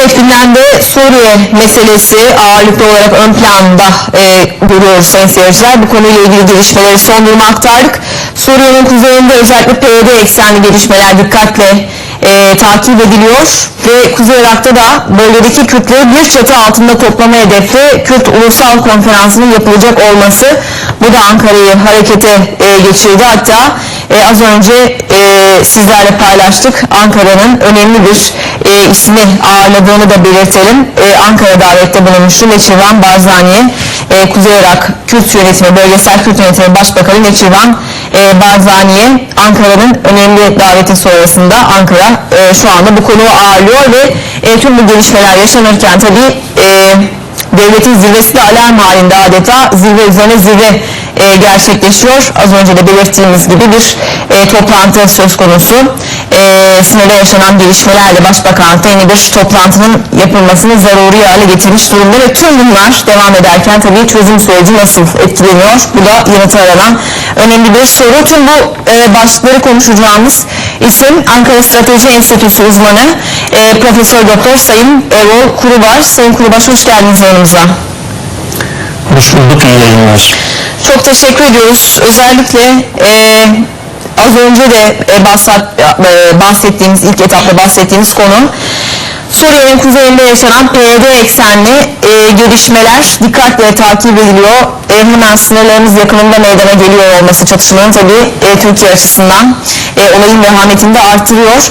Evet gündemde Suriye meselesi ağırlıklı olarak ön planda e, görüyoruz sayın seyirciler. Bu konuyla ilgili gelişmeleri son durumu aktardık. Suriye'nin kuzeyinde özellikle PYD eksenli gelişmeler dikkatle e, takip ediliyor ve Kuzey Irak'ta da bölgedeki Kürtleri bir çatı altında toplama hedefli Kürt Ulusal Konferansı'nın yapılacak olması bu da Ankara'yı harekete e, geçirdi. Hatta e, az önce e, sizlerle paylaştık Ankara'nın önemli bir e, ismi ağırladığını da belirtelim. E, Ankara davette bulunmuştu Neçirvan Barzani'ye e, Kuzey Irak Kürt Yönetimi, Bölgesel Kürt Yönetimi Başbakanı Neçirvan e, Barzani'ye Ankara'nın önemli daveti sonrasında Ankara e, şu anda bu konuyu ağırlıyor ve e, tüm bu gelişmeler yaşanırken tabii e, devletin zirvesi de alarm halinde adeta zirve üzerine zirve e, gerçekleşiyor. Az önce de belirttiğimiz gibi bir e, toplantı söz konusu. E, sınırda yaşanan gelişmelerle Başbakanlıkta yeni bir toplantının yapılmasını zaruri hale getirmiş durumda ve tüm bunlar devam ederken tabii çözüm süreci nasıl etkileniyor? Bu da yanıtı aranan önemli bir soru. Tüm bu e, başlıkları konuşacağımız isim Ankara Strateji Enstitüsü uzmanı e, Profesör Doktor Sayın Erol Kurubaş. Sayın Kurubaş hoş geldiniz yanımıza. Hoş bulduk, iyi yayınlar. Çok teşekkür ediyoruz. Özellikle e, az önce de e, e, bahsettiğimiz, ilk etapta bahsettiğimiz konu Suriye'nin kuzeyinde yaşanan PYD eksenli e, gelişmeler dikkatle takip ediliyor. E, hemen sınırlarımız yakınında meydana geliyor olması çatışmanın tabii e, Türkiye açısından e, olayın vehametini de artırıyor.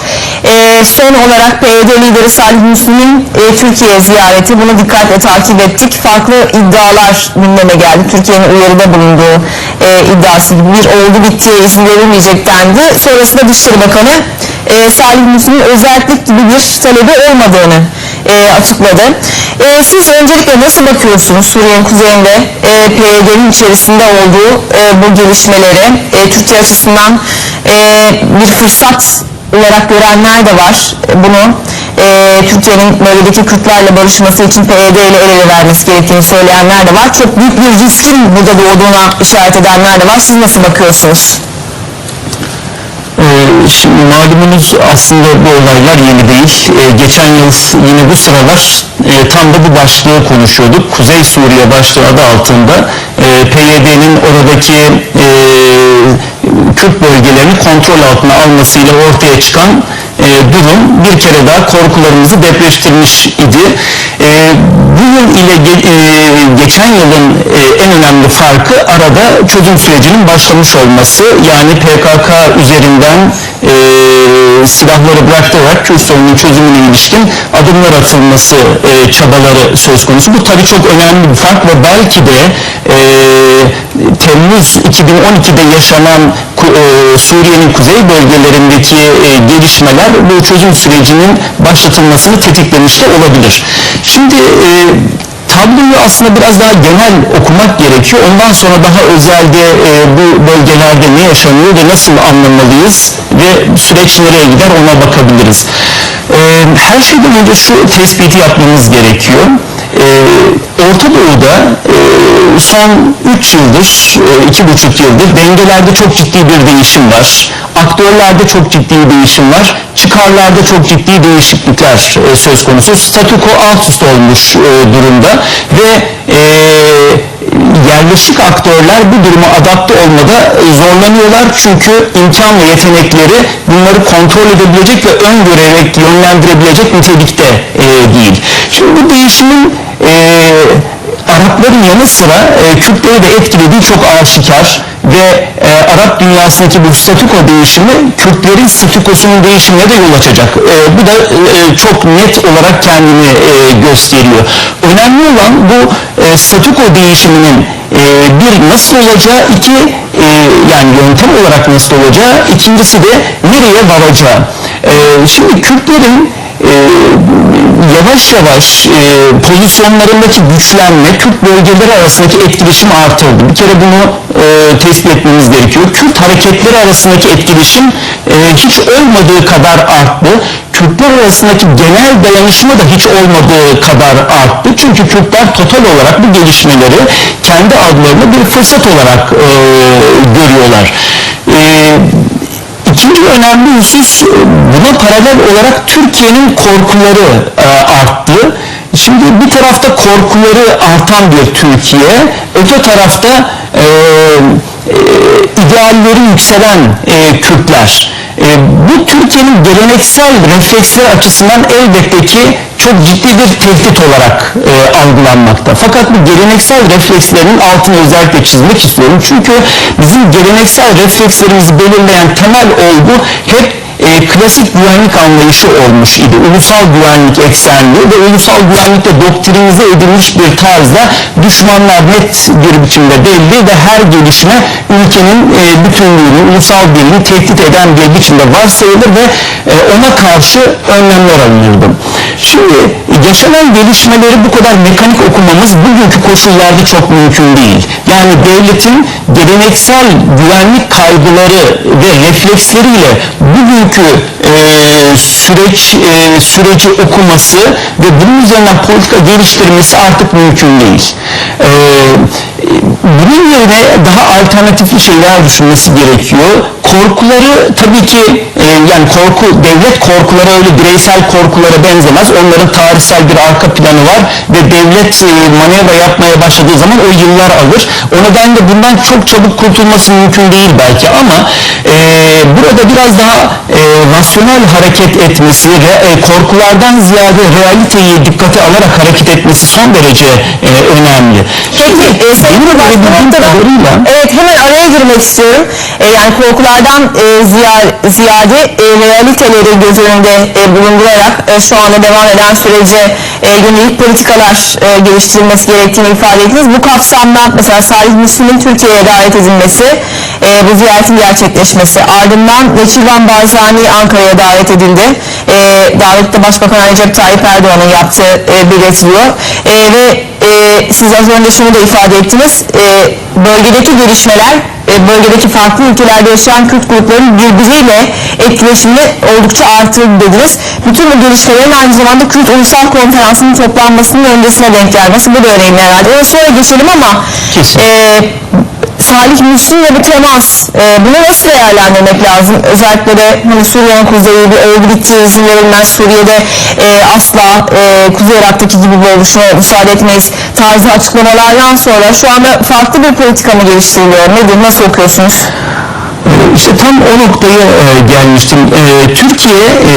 E, son olarak PYD lideri Salih Müslim'in e, Türkiye ziyareti bunu dikkatle takip ettik. Farklı iddialar gündeme geldi. Türkiye'nin uyarıda bulunduğu e, iddiası gibi bir oldu bittiye izin verilmeyecek dendi. Sonrasında Dışişleri Bakanı e, Salih Müslim'in özellik gibi bir talebi olmadığını e, açıkladı. E, siz öncelikle nasıl bakıyorsunuz Suriye'nin kuzeyinde e, PYD'nin içerisinde olduğu e, bu gelişmelere? E, Türkiye açısından e, bir fırsat olarak görenler de var e, bunu. E, Türkiye'nin bölgedeki Kürtlerle barışması için PYD ile el ele vermesi gerektiğini söyleyenler de var. Çok büyük bir riskin burada doğduğuna işaret edenler de var. Siz nasıl bakıyorsunuz? Şimdi malumunuz aslında bu olaylar yeni değil. Ee, geçen yıl yine bu sıralar e, tam da bu başlığı konuşuyorduk. Kuzey Suriye başlığı adı altında e, PYD'nin oradaki e, Kürt bölgelerini kontrol altına almasıyla ortaya çıkan e, durum bir kere daha korkularımızı depreştirmiş idi. E, bu yıl ile ge- e, geçen yılın e, en önemli farkı arada çözüm sürecinin başlamış olması. Yani PKK üzerinden e, silahları bırakarak Kürt sorunun çözümüne ilişkin adımlar atılması e, çabaları söz konusu. Bu tabii çok önemli bir fark ve belki de e, Temmuz 2012'de yaşanan e, Suriye'nin kuzey bölgelerindeki e, gelişmeler bu çözüm sürecinin başlatılmasını tetiklemiş de olabilir. Şimdi e, tabloyu aslında biraz daha genel okumak gerekiyor. Ondan sonra daha özelde e, bu bölgelerde ne yaşanıyor ve nasıl anlamalıyız ve süreç nereye gider ona bakabiliriz. E, her şeyden önce şu tespiti yapmamız gerekiyor. E, Orta Doğu'da e, son 3 yıldır, 2,5 yıldır dengelerde çok ciddi bir değişim var. Aktörlerde çok ciddi değişim var. Çıkarlarda çok ciddi değişiklikler e, söz konusu. Statüko alt üst olmuş e, durumda ve e, yerleşik aktörler bu duruma adapte olmada e, zorlanıyorlar çünkü imkan ve yetenekleri bunları kontrol edebilecek ve öngörerek yönlendirebilecek nitelikte e, değil. Şimdi bu değişimin e, Arapların yanı sıra e, Kürtleri de etkilediği çok aşikar ve e, Arap dünyasındaki bu statüko değişimi Kürtlerin statükosunun değişimine de yol açacak. E, bu da e, çok net olarak kendini e, gösteriyor. Önemli olan bu e, statüko değişiminin e, bir nasıl olacağı, iki e, yani yöntem olarak nasıl olacağı, ikincisi de nereye varacağı. E, şimdi Kürtlerin e, yavaş yavaş e, pozisyonlarındaki güçlenme Kürt bölgeleri arasındaki etkileşim artırdı. Bir kere bunu e, tespit etmemiz gerekiyor. Kürt hareketleri arasındaki etkileşim e, hiç olmadığı kadar arttı. Kürtler arasındaki genel dayanışma da hiç olmadığı kadar arttı. Çünkü Kürtler total olarak bu gelişmeleri kendi adlarını bir fırsat olarak e, görüyorlar. E, İkinci önemli husus e, buna paralel olarak Türkiye'nin korkuları e, arttı. Şimdi bir tarafta korkuları artan bir Türkiye, öte tarafta e, e, idealleri yükselen e, Kürtler. E, bu Türkiye'nin geleneksel refleksler açısından elbette ki çok ciddi bir tehdit olarak e, algılanmakta. Fakat bu geleneksel reflekslerin altını özellikle çizmek istiyorum. Çünkü bizim geleneksel reflekslerimizi belirleyen temel olgu hep e, klasik güvenlik anlayışı olmuş idi. Ulusal güvenlik eksenli ve ulusal güvenlikte doktrinize edilmiş bir tarzda düşmanlar net bir biçimde belli ve her gelişme ülkenin e, bütünlüğünü, ulusal birliğini tehdit eden bir biçimde varsayılır ve e, ona karşı önlemler alınırdı. Şimdi yaşanan gelişmeleri bu kadar mekanik okumamız bugünkü koşullarda çok mümkün değil. Yani devletin geleneksel güvenlik kaygıları ve refleksleriyle bugünkü e, süreç e, süreci okuması ve bunun üzerinden politika geliştirmesi artık mümkün değil. E, bunun yerine daha alternatifli şeyler düşünmesi gerekiyor. Korkuları tabii ki yani korku devlet korkuları öyle bireysel korkulara benzemez. Onların tarihsel bir arka planı var ve devlet e, manevra yapmaya başladığı zaman o yıllar alır. O nedenle bundan çok çabuk kurtulması mümkün değil belki ama e, burada biraz daha e, rasyonel hareket etmesi ve e, korkulardan ziyade realiteyi dikkate alarak hareket etmesi son derece e, önemli. Peki, e, Sayın Evet hemen araya girmek istiyorum. E, yani korkulardan e, ziya- ziyade e, realiteleri göz önünde e, bulundurarak e, şu anda devam eden sürece e, yönelik politikalar e, geliştirilmesi gerektiğini ifade ettiniz. Bu kapsamda mesela Salih Müslim'in Türkiye'ye davet edilmesi, e, bu ziyaretin gerçekleşmesi, ardından Neçirvan Barzani Ankara'ya davet edildi. E, davette Başbakan Recep Tayyip Erdoğan'ın yaptığı e, belirtiliyor. E, ve e, siz az önce şunu da ifade ettiniz. E, bölgedeki gelişmeler, bölgedeki farklı ülkelerde yaşayan Kürt gruplarının birbiriyle etkileşimini oldukça artırdı dediniz. Bütün bu gelişmelerin aynı zamanda Kürt Ulusal Konferansı'nın toplanmasının öncesine denk gelmesi bu da önemli herhalde. Ona sonra geçelim ama Kesin. e, Salih Müslim'le bir temas. E, bunu nasıl değerlendirmek lazım? Özellikle de hani Suriye'nin kuzeyi bir örgütü izin verilmez. Suriye'de e, asla e, Kuzey Irak'taki gibi bir oluşuma müsaade etmeyiz tarzı açıklamalardan sonra şu anda farklı bir politika mı geliştiriliyor? Nedir? Nasıl okuyorsunuz? İşte tam o noktaya e, gelmiştim. Ee, Türkiye e,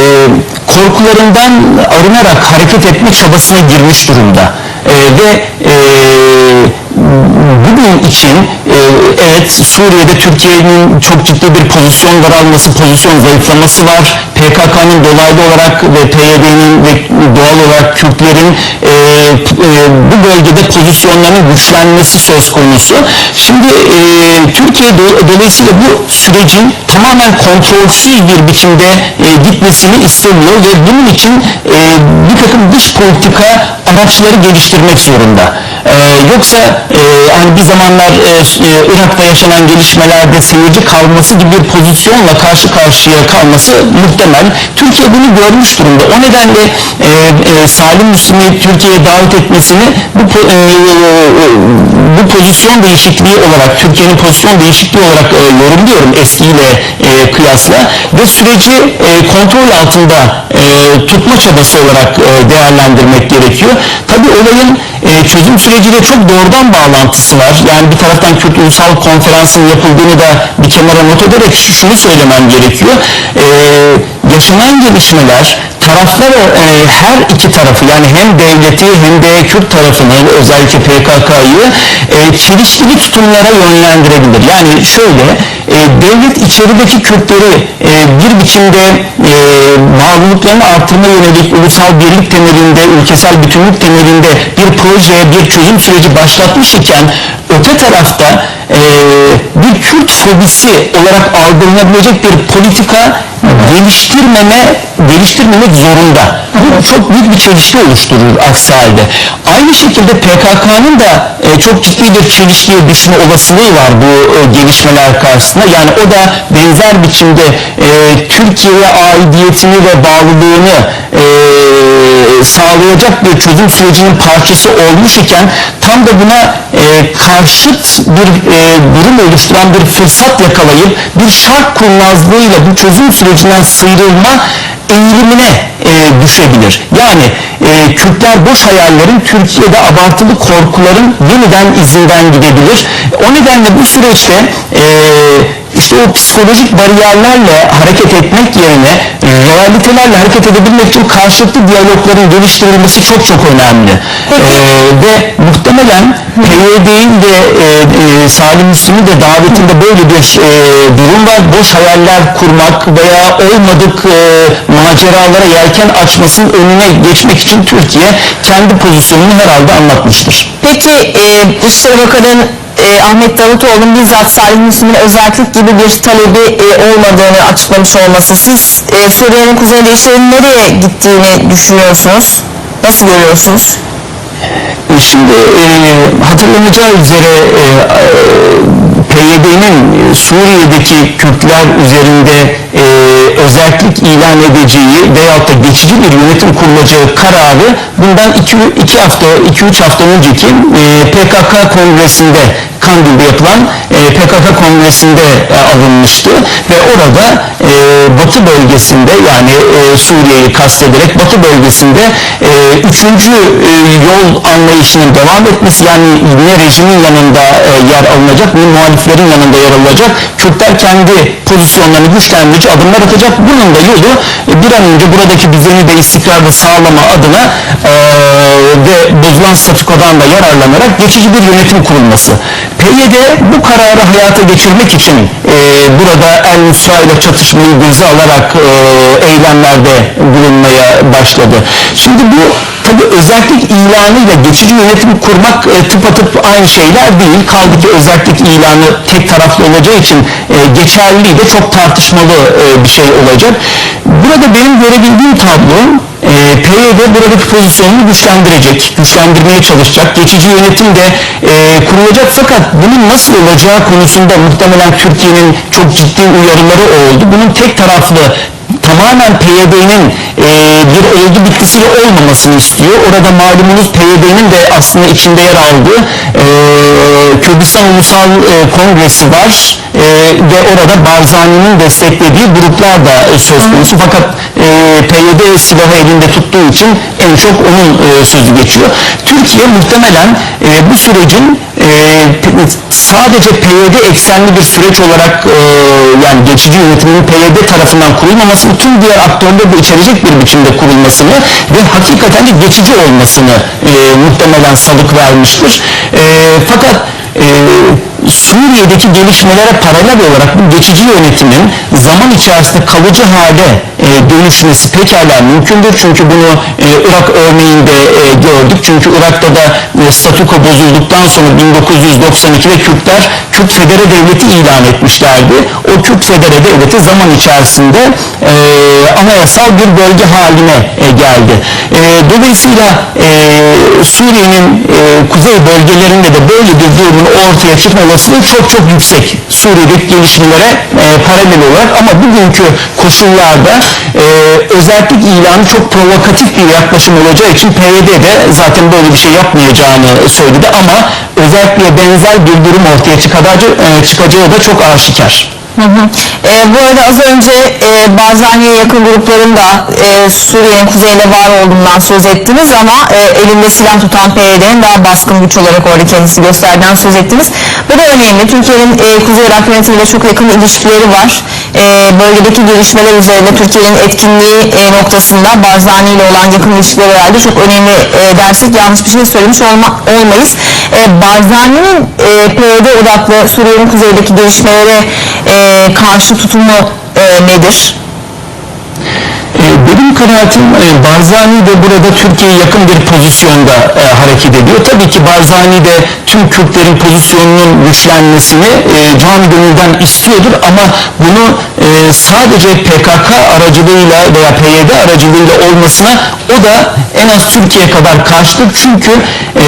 korkularından arınarak hareket etme çabasına girmiş durumda. Ee, ve e, bugün için e, evet Suriye'de Türkiye'nin çok ciddi bir pozisyon daralması, pozisyon zayıflaması var. PKK'nın dolaylı olarak ve PYD'nin ve doğal olarak Kürtlerin e, e, bu bölgede pozisyonlarının güçlenmesi söz konusu. Şimdi e, Türkiye do- dolayısıyla bu sürecin tamamen kontrolsüz bir biçimde e, gitmesini istemiyor ve bunun için e, bir takım dış politika araçları geliştirmek zorunda. E, yoksa e, hani bir zamanlar e, e, Irak'ta yaşanan gelişmelerde seyirci kalması gibi bir pozisyonla karşı karşıya kalması muhtemel. Türkiye bunu görmüş durumda. O nedenle e, e, Salim Müslim'i Türkiye'ye davet etmesini bu, po- e, e, bu pozisyon değişikliği olarak Türkiye'nin pozisyon değişikliği olarak e, yorumluyorum eskiyle e, kıyasla ve süreci e, kontrol altında e, tutma çabası olarak e, değerlendirmek gerekiyor. Tabi olayın e, çözüm süreciyle çok doğrudan bağlantısı var. Yani bir taraftan Kürt Ulusal Konferansı'nın yapıldığını da bir kenara not ederek şunu söylemem gerekiyor. E, yaşanan gelişmeler taraflar e, her iki tarafı yani hem devleti hem de Kürt tarafını özellikle PKK'yı e, çelişkili tutumlara yönlendirebilir. Yani şöyle e, devlet içerideki Kürtleri e, bir biçimde e, bağlılıklarını artırma yönelik ulusal birlik temelinde, ülkesel bütünlük temelinde bir projeye, bir çözüm süreci başlatmış iken öte tarafta e, bir Kürt fobisi olarak algılanabilecek bir politika geliştirmeme geliştirmemek zorunda. Bu çok büyük bir çelişki oluşturur aksi halde. Aynı şekilde PKK'nın da e, çok ciddi bir çelişkiye düşme olasılığı var bu e, gelişmeler karşısında. Yani o da benzer biçimde e, Türkiye'ye aidiyetini ve bağlılığını e, sağlayacak bir çözüm sürecinin parçası olmuş iken tam da buna e, karşıt bir e, durum oluşturan bir fırsat yakalayıp bir şart kurnazlığıyla bu çözüm sürecinden sıyrılma eğilimine e, düşebilir. Yani e, Kürtler boş hayallerin Türkiye'de abartılı korkuların yeniden izinden gidebilir. O nedenle bu süreçte e, işte o psikolojik bariyerlerle hareket etmek yerine realitelerle hareket edebilmek için karşılıklı diyalogların geliştirilmesi çok çok önemli. E, ve muhtemelen PYD'in de e, e, Salim Müslim'in de davetinde böyle bir e, durum var. Boş hayaller kurmak veya olmadık e, maceralara yelken açmasının önüne geçmek için Türkiye kendi pozisyonunu herhalde anlatmıştır. Peki e, Dışişleri Bakanı e, Ahmet Davutoğlu'nun bizzat Salih Müslim'in özellik gibi bir talebi e, olmadığını açıklamış olması siz e, Suriye'nin kuzeyinde işlerin nereye gittiğini düşünüyorsunuz? Nasıl görüyorsunuz? E, Şimdi e, hatırlanacağı üzere e, PYD'nin Suriye'deki Kürtler üzerinde e, özellik ilan edeceği veyahut da geçici bir yönetim kurulacağı kararı bundan 2 hafta 2-3 hafta önceki e, PKK kongresinde Kandil'de yapılan e, PKK kongresinde e, alınmıştı ve orada e, Batı bölgesinde yani e, Suriye'yi kastederek Batı bölgesinde e, üçüncü e, yol anlayışının devam etmesi yani ne rejimin yanında e, yer alınacak ne muhaliflerin yanında yer alacak Kürtler kendi pozisyonlarını güçlendirici adımlar atacak bunun da yolu e, bir an önce buradaki düzeni de istikrarda sağlama adına e, ve bozulan statükodan da yararlanarak geçici bir yönetim kurulması. PYD bu kararı hayata geçirmek için e, burada El Nusra ile çatışmayı göze alarak e, eylemlerde bulunmaya başladı. Şimdi bu tabi özellik ilanıyla geçici yönetim kurmak e, tıpatıp aynı şeyler değil. Kaldı ki özellik ilanı tek taraflı olacağı için e, geçerliliği de çok tartışmalı e, bir şey olacak. Burada benim görebildiğim tablo e, PYD buradaki pozisyonunu güçlendirecek, güçlendirmeye çalışacak. Geçici yönetim de e, kurulacak fakat bunun nasıl olacağı konusunda muhtemelen Türkiye'nin çok ciddi uyarıları oldu. Bunun tek taraflı tamamen PYD'nin e, bir olgu bitkisiyle olmamasını istiyor. Orada malumunuz PYD'nin de aslında içinde yer aldığı e, Kürdistan Ulusal e, Kongresi var e, ve orada Barzani'nin desteklediği gruplar da e, söz konusu. Fakat e, PYD silahı elinde tuttuğu için en çok onun e, sözü geçiyor. Türkiye muhtemelen e, bu sürecin e, sadece PYD eksenli bir süreç olarak e, yani geçici yönetimin PYD tarafından kurulmamasını tüm diğer aktörleri de içerecek bir biçimde kurulmasını ve hakikaten de geçici olmasını e, muhtemelen salık vermiştir. E, fakat e, Suriye'deki gelişmelere paralel olarak bu geçici yönetimin zaman içerisinde kalıcı hale e, dönüşmesi pekala mümkündür. Çünkü bunu e, Irak örneğinde e, gördük. Çünkü Irak'ta da e, statüko bozulduktan sonra 1992'de Kürtler Kürt Federe Devleti ilan etmişlerdi. O Kürt Federe Devleti zaman içerisinde e, anayasal bir bölge haline e, geldi. E, dolayısıyla e, Suriye'nin e, kuzey bölgelerinde de böyle bir durumun ortaya çıkma olasılığı çok çok yüksek. Suriye'deki gelişmelere e, paralel olarak ama bugünkü koşullarda e, özellik ilanı çok provokatif bir yaklaşım olacağı için PYD de zaten böyle bir şey yapmayacağını söyledi ama özellikle benzer bir durum ortaya çıkacağı, e, çıkacağı da çok aşikar. Hı hı. E, bu arada az önce e, Barzani'ye yakın grupların da e, Suriye'nin kuzeyinde var olduğundan söz ettiniz ama e, elinde silah tutan PYD'nin daha baskın güç olarak orada kendisi gösterdiğinden söz ettiniz. Bu da önemli. Türkiye'nin e, Kuzey Irak yönetimiyle çok yakın ilişkileri var. E, bölgedeki gelişmeler üzerinde Türkiye'nin etkinliği e, noktasında Barzani ile olan yakın ilişkileri herhalde çok önemli e, dersek yanlış bir şey söylemiş olma, olmayız. E, Barzani'nin e, PYD odaklı Suriye'nin kuzeydeki gelişmelere e, karşı tutumu e, nedir? Benim kanaatim e, Barzani de burada Türkiye'ye yakın bir pozisyonda e, hareket ediyor. Tabii ki Barzani de tüm Kürtlerin pozisyonunun güçlenmesini e, canı gönülden istiyordur ama bunu e, sadece PKK aracılığıyla veya PYD aracılığıyla olmasına o da en az Türkiye kadar karşıdır. Çünkü e,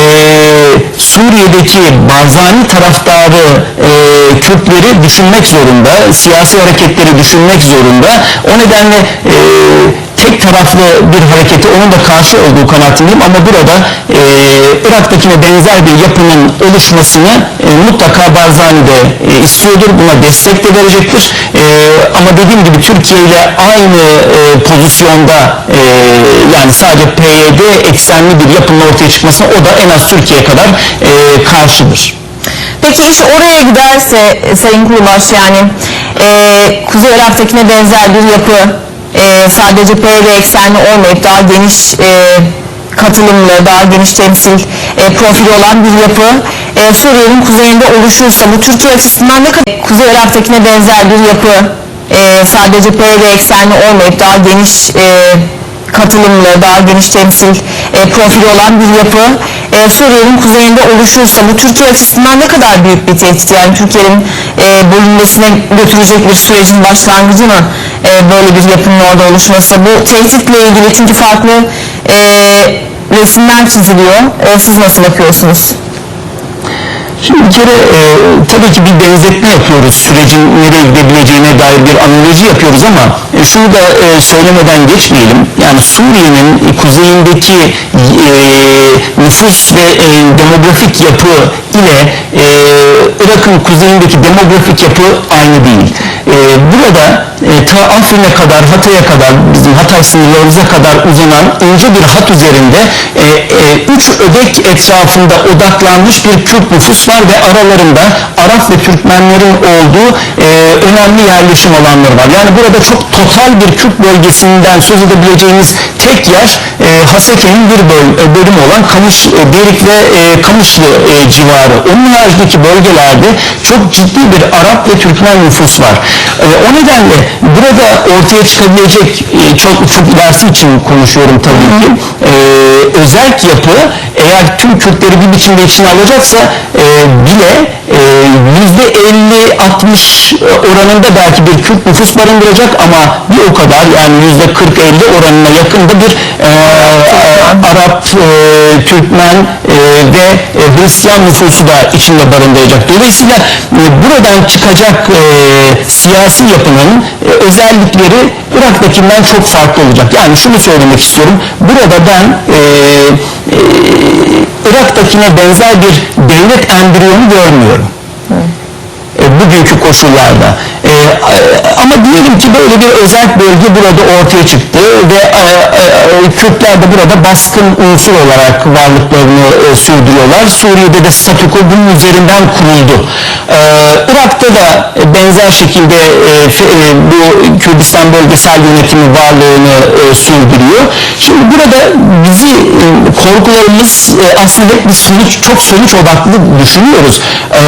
Suriye'deki Barzani taraftarı e, Kürtleri düşünmek zorunda, siyasi hareketleri düşünmek zorunda. O nedenle e, tek taraflı bir hareketi onun da karşı olduğu kanaatindeyim ama burada e, Irak'takine benzer bir yapının oluşmasını e, mutlaka Barzani de e, istiyordur. Buna destek de verecektir. E, ama dediğim gibi Türkiye ile aynı e, pozisyonda e, yani sadece PYD eksenli bir yapının ortaya çıkmasına o da en az Türkiye kadar e, karşıdır. Peki iş oraya giderse Sayın Kurbaş yani e, Kuzey Irak'takine benzer bir yapı e, sadece PYD eksenli olmayıp daha geniş e, katılımlı, daha geniş temsil e, profili olan bir yapı. E, Suriye'nin kuzeyinde oluşursa bu Türkiye açısından ne kadar Kuzey Irak'takine benzer bir yapı. E, sadece PYD eksenli olmayıp daha geniş e, katılımlı, daha geniş temsil e, profili olan bir yapı. E, Suriye'nin kuzeyinde oluşursa bu Türkiye açısından ne kadar büyük bir tehdit? Yani Türkiye'nin e, bölünmesine götürecek bir sürecin başlangıcı mı e, böyle bir yapının orada oluşması bu tehditle ilgili çünkü farklı e, resimler çiziliyor E, siz nasıl bakıyorsunuz? Şimdi bir kere e, tabii ki bir benzetme yapıyoruz. Sürecin nereye gidebileceğine dair bir analoji yapıyoruz ama e, şunu da e, söylemeden geçmeyelim. Yani Suriye'nin kuzeyindeki e, nüfus ve e, demografik yapı ile e, Irak'ın kuzeyindeki demografik yapı aynı değil. E, burada e, ta Afrin'e kadar, Hatay'a kadar, bizim Hatay sınırlarımıza kadar uzanan ince bir hat üzerinde e, e, üç ödek etrafında odaklanmış bir Kürt nüfus var ve aralarında Arap ve Türkmenlerin olduğu e, önemli yerleşim alanları var. Yani burada çok total bir Kürt bölgesinden söz edebileceğimiz tek yer e, Haseke'nin bir böl, e, bölümü olan Kamış, e, Derik ve e, Kamışlı e, civarı. Onun haricindeki bölgelerde çok ciddi bir Arap ve Türkmen nüfus var. E, o nedenle burada ortaya çıkabilecek e, çok çok ilerisi için konuşuyorum tabii ki. E, özel yapı eğer tüm Kürtleri bir biçimde içine alacaksa e, bile e, yüzde 50-60 oranında belki bir Kürt nüfus barındıracak ama bir o kadar yani yüzde 40-50 oranına yakında bir e, Arap, e, Türkmen e, ve Hristiyan nüfusu da içinde barındıracak. Dolayısıyla e, buradan çıkacak e, siyasi yapının e, özellikleri Irak'takinden çok farklı olacak. Yani şunu söylemek istiyorum. Burada ben e, e, Irak'takine benzer bir devlet embriyonu görmüyorum koşullarda. E, e, ama diyelim ki böyle bir özel bölge burada ortaya çıktı ve e, e, Kürtler de burada baskın unsur olarak varlıklarını e, sürdürüyorlar. Suriye'de de statüko bunun üzerinden kuruldu. E, Irak'ta da benzer şekilde e, e, bu Kürdistan bölgesel yönetimi varlığını e, sürdürüyor. Şimdi burada bizi e, korkularımız e, aslında bir sonuç çok sonuç odaklı düşünüyoruz. E,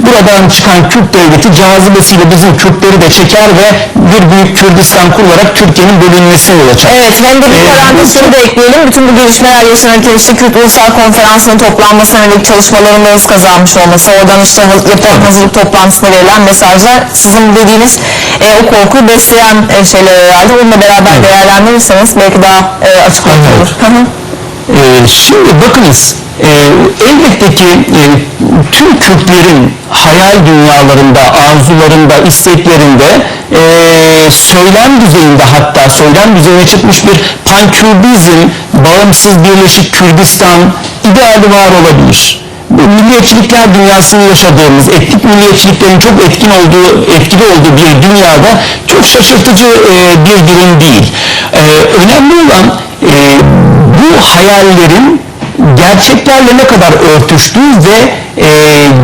buradan çıkan Kürt devleti cazibesiyle bizim Kürtleri de çeker ve bir büyük Kürdistan kurularak Türkiye'nin bölünmesine yol açar. Evet hem de bir Ee, parantez şunu da ekleyelim. Bütün bu gelişmeler yaşanırken işte Kürt Ulusal Konferansı'nın toplanmasına yönelik çalışmaların da hız kazanmış olması, oradan işte yapılan hazırlık toplantısına verilen mesajlar sizin dediğiniz e, o korkuyu besleyen e, şeyler herhalde. Onunla beraber değerlendirirseniz belki daha e, açıklayıcı Evet. olur. Hı hı. Ee, şimdi bakınız e, elbette ki e, tüm Kürtlerin hayal dünyalarında, arzularında, isteklerinde e, söylem düzeyinde hatta söylem düzeyine çıkmış bir pankürdizm, bağımsız birleşik Kürdistan ideali var olabilir. Milliyetçilikler dünyasını yaşadığımız, etnik milliyetçiliklerin çok etkin olduğu, etkili olduğu bir dünyada çok şaşırtıcı e, bir durum değil. Önemli olan e, bu hayallerin gerçeklerle ne kadar örtüştüğü ve e,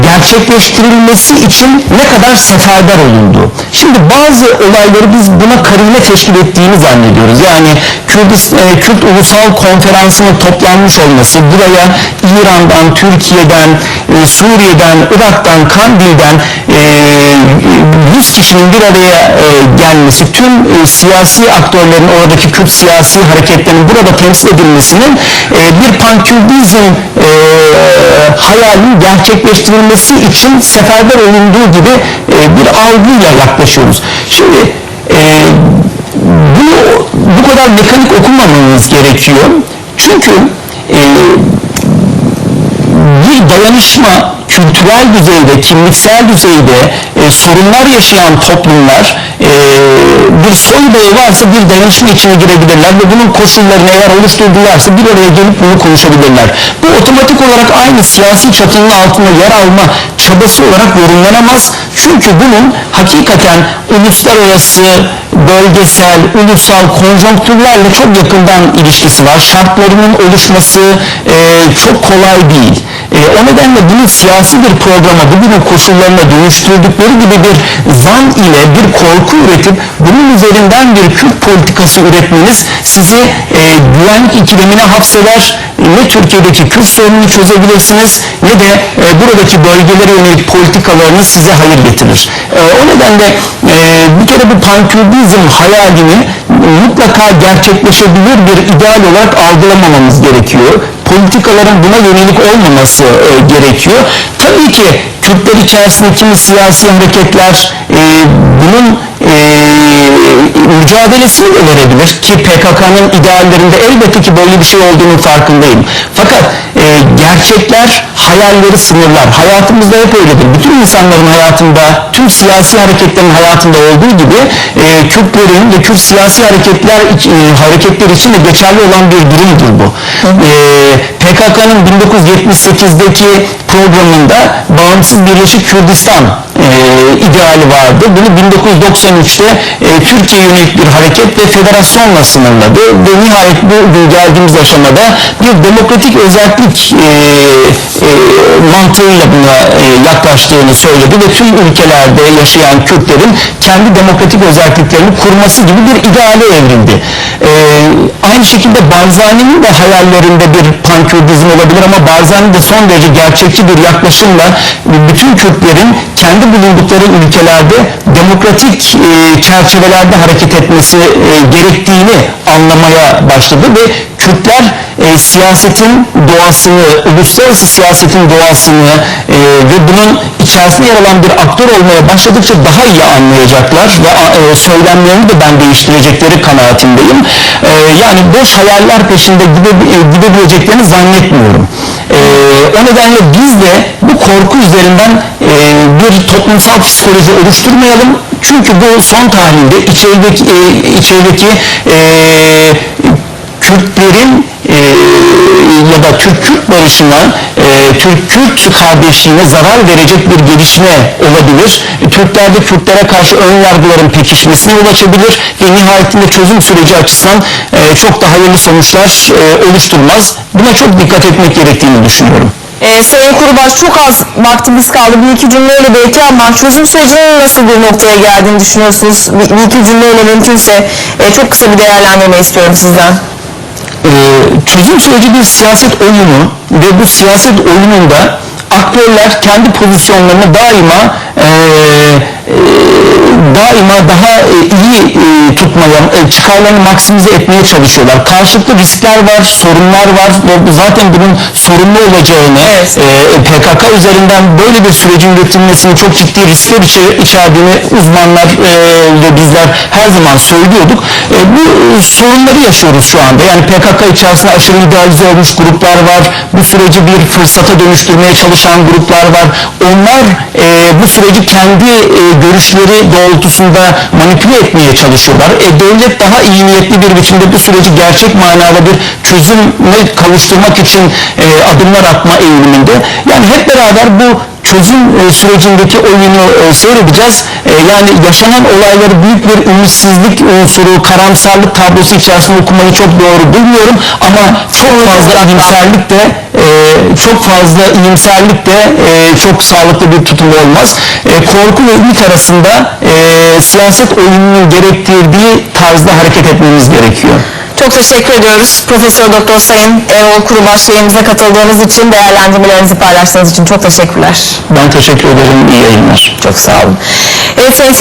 gerçekleştirilmesi için ne kadar seferber olunduğu. Şimdi bazı olayları biz buna karine teşkil ettiğini zannediyoruz. Yani Kürdistan, e, Kürt Ulusal Konferansı'nın toplanmış olması, buraya İran'dan, Türkiye'den, e, Suriye'den, Irak'tan, Kandil'den e, 100 kişinin bir araya e, gelmesi, tüm e, siyasi aktörlerin, oradaki Kürt siyasi hareketlerin burada temsil edilmesinin e, bir pankürdizm e, hayalinin gerçekleştirilmesi için seferber olunduğu gibi e, bir algıyla yaklaşıyoruz. Şimdi e, bunu bu kadar mekanik okumamamız gerekiyor. Çünkü e, bir dayanışma kültürel düzeyde, kimliksel düzeyde e, sorunlar yaşayan toplumlar e, bir soybağı varsa bir dayanışma içine girebilirler ve bunun koşullarını eğer oluşturdularsa bir araya gelip bunu konuşabilirler. Bu otomatik olarak aynı siyasi çatının altında yer alma çabası olarak yorumlanamaz. Çünkü bunun hakikaten uluslararası, bölgesel, ulusal konjonktürlerle çok yakından ilişkisi var. Şartlarının oluşması e, çok kolay değil. E, o nedenle bunu siyasi bir programa, bugünün koşullarına dönüştürdükleri gibi bir zan ile bir korku üretip bunun üzerinden bir Kürt politikası üretmeniz sizi e, güvenlik ikilemine hapseder. Ne Türkiye'deki Kürt sorununu çözebilirsiniz ne de e, buradaki bölgelere yönelik politikalarınız size hayır getirir. E, o nedenle e, bir kere bu pankürdizm hayalini mutlaka gerçekleşebilir bir ideal olarak algılamamamız gerekiyor politikaların buna yönelik olmaması e, gerekiyor. Tabii ki Kürtler içerisinde kimi siyasi hareketler e, bunun e, mücadelesini de verebilir ki PKK'nın ideallerinde elbette ki böyle bir şey olduğunu farkındayım. Fakat e, gerçekler hayalleri sınırlar. Hayatımızda hep öyledir. Bütün insanların hayatında, tüm siyasi hareketlerin hayatında olduğu gibi e, Kürtlerin ve Kürt siyasi hareketler e, hareketler için de geçerli olan bir durumdur bu. E, PKK'nın 1978'deki programında bağımsız Birleşik Kürdistan e, ideali vardı. Bunu 1993'te e, Türkiye yönelik bir hareket ve federasyonla sınırladı ve nihayet bugün geldiğimiz aşamada bir demokratik özellik e, e, mantığıyla buna e, yaklaştığını söyledi ve tüm ülkelerde yaşayan Kürtlerin kendi demokratik özelliklerini kurması gibi bir ideale evrildi. E, aynı şekilde Barzani'nin de hayallerinde bir pankürdizm olabilir ama Barzani de son derece gerçekçi bir yaklaşımla bütün Kürtlerin kendi bulundukları ülkelerde demokratik e, çerçevelerde hareket etmesi e, gerektiğini anlamaya başladı ve Kürtler e, siyasetin doğasını, uluslararası siyasetin doğasını e, ve bunun içerisinde yer alan bir aktör olmaya başladıkça daha iyi anlayacaklar ve e, söylemlerini de ben değiştirecekleri kanaatindeyim. E, yani boş hayaller peşinde gide, e, gidebileceklerini zannetmiyorum. E, o nedenle biz de bu korku üzerinden e, bir toplumsal psikoloji oluşturmayalım. Çünkü bu son tahlilde içerideki, e, içerideki e, Kürtlerin e, ya da Türk-Kürt barışına, e, Türk-Kürt kardeşliğine zarar verecek bir gelişme olabilir. E, Türklerde Kürtlere karşı ön yargıların pekişmesine yol açabilir ve nihayetinde çözüm süreci açısından e, çok daha hayırlı sonuçlar e, oluşturmaz. Buna çok dikkat etmek gerektiğini düşünüyorum. Ee, Sayın Kurubaş çok az vaktimiz kaldı. Bir iki cümleyle belki ama çözüm sürecinin nasıl bir noktaya geldiğini düşünüyorsunuz? Bir, bir iki cümleyle mümkünse e, çok kısa bir değerlendirme istiyorum sizden. Ee, çözüm süreci bir siyaset oyunu ve bu siyaset oyununda aktörler kendi pozisyonlarını daima e, e, daima daha e, iyi e, tutmaya, e, çıkarlarını maksimize etmeye çalışıyorlar. Karşılıklı riskler var, sorunlar var ve zaten bunun sorunlu olacağını Evet. PKK üzerinden böyle bir sürecin üretilmesinin çok ciddi riskler içe- içerdiğini uzmanlar ve bizler her zaman söylüyorduk. Bu sorunları yaşıyoruz şu anda. Yani PKK içerisinde aşırı idealize olmuş gruplar var. Bu süreci bir fırsata dönüştürmeye çalışan gruplar var. Onlar bu süreci kendi e, görüşleri doğrultusunda manipüle etmeye çalışıyorlar. E, devlet daha iyi niyetli bir biçimde bu süreci gerçek manada bir çözüme kavuşturmak için e, adımlar atma eğiliminde. Yani hep beraber bu çözüm e, sürecindeki oyunu e, seyredeceğiz. E, yani yaşanan olayları büyük bir ümitsizlik unsuru, karamsarlık tablosu içerisinde okumayı çok doğru bulmuyorum ama çok fazla iyimserlik de e, çok fazla iyimserlik de e, çok sağlıklı bir tutum olmaz. E, korku ve ümit arasında e, siyaset oyununun gerektirdiği tarzda hareket etmemiz gerekiyor. Çok teşekkür ediyoruz. Profesör Doktor Sayın Erol Kurubaş yayınımıza katıldığınız için, değerlendirmelerinizi paylaştığınız için çok teşekkürler. Ben teşekkür ederim. İyi yayınlar. Çok sağ olun. Evet sayın